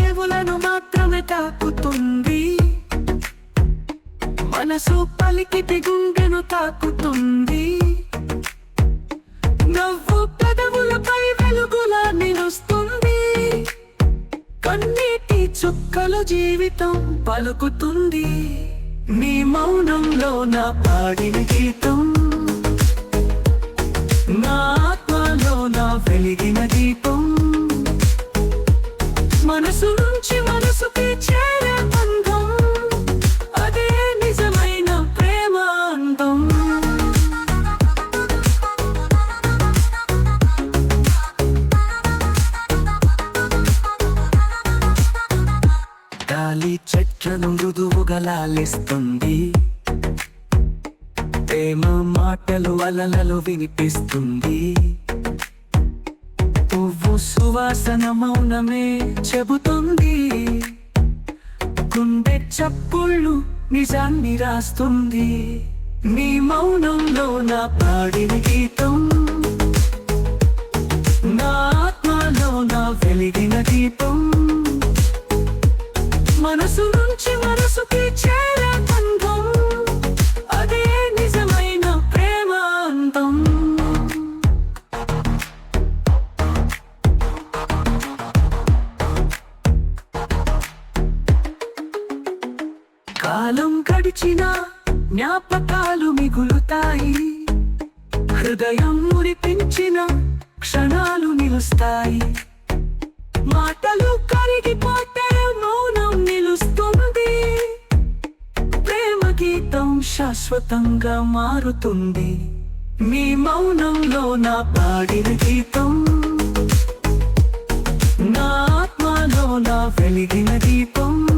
చెవులను మాత్రమే తాకుతుంది. మనసు పలికితే గుండెను తాకుతుంది. నవ్వు పెదవులపై వెలుగులా నిలుస్తుంది. కన్నీటి చుక్కల జీవితం పలుకుతుంది. నీ మౌనంలో నా పాడిన గీతం. నా ఆత్మలో నా వెలిగిన గాలి చెట్లను మృదువుగా లాలిస్తుంది. ప్రేమ మాటలు అలలలు వినిపిస్తుంది. పువ్వు సువాసన మౌనమే చెబుతుంది. గుండె చప్పుళ్ళు నిజాన్ని రాస్తుంది. నీ మౌనంలో నా పాడిన గీతం నుంచి మనసుకి చేరే బంధం అదే నిజమైన ప్రేమ కాలం గడిచిన జ్ఞాపకాలు మిగులుతాయి. హృదయం మురిపించిన క్షణాలు నిలుస్తాయి. మాటలు కరిగిపోతాయి శాశ్వతంగా మారుతుంది. మీ మౌనంలో నా పాడిన గీతం. నా ఆత్మలో నా వెలిగిన దీపం.